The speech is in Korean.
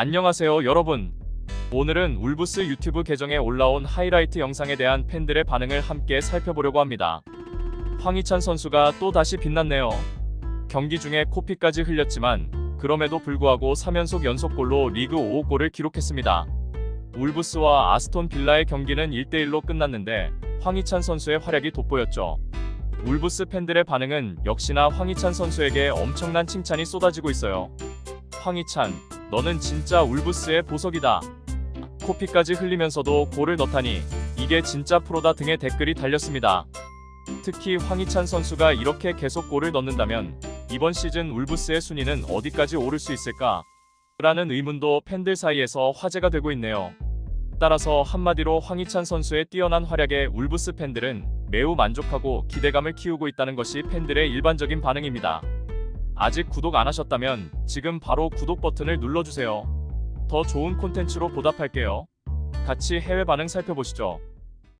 안녕하세요 여러분. 오늘은 울부스 유튜브 계정에 올라온 하이라이트 영상에 대한 팬들의 반응을 함께 살펴보려고 합니다. 황희찬 선수가 또 다시 빛났네요. 경기 중에 코피까지 흘렸지만 그럼에도 불구하고 3연속 연속골로 리그 5호 골을 기록했습니다. 울부스와 아스톤 빌라의 경기는 1대1로 끝났는데 황희찬 선수의 활약이 돋보였죠. 울부스 팬들의 반응은 역시나 황희찬 선수에게 엄청난 칭찬이 쏟아지고 있어요. 황희찬, 너는 진짜 울부스의 보석이다. 코피까지 흘리면서도 골을 넣다니 이게 진짜 프로다 등의 댓글이 달렸습니다. 특히 황희찬 선수가 이렇게 계속 골을 넣는다면 이번 시즌 울부스의 순위는 어디까지 오를 수 있을까? 라는 의문도 팬들 사이에서 화제가 되고 있네요. 따라서 한마디로 황희찬 선수의 뛰어난 활약에 울부스 팬들은 매우 만족하고 기대감을 키우고 있다는 것이 팬들의 일반적인 반응입니다. 아직 구독 안 하셨다면 지금 바로 구독 버튼을 눌러주세요. 더 좋은 콘텐츠로 보답할게요. 같이 해외 반응 살펴보시죠.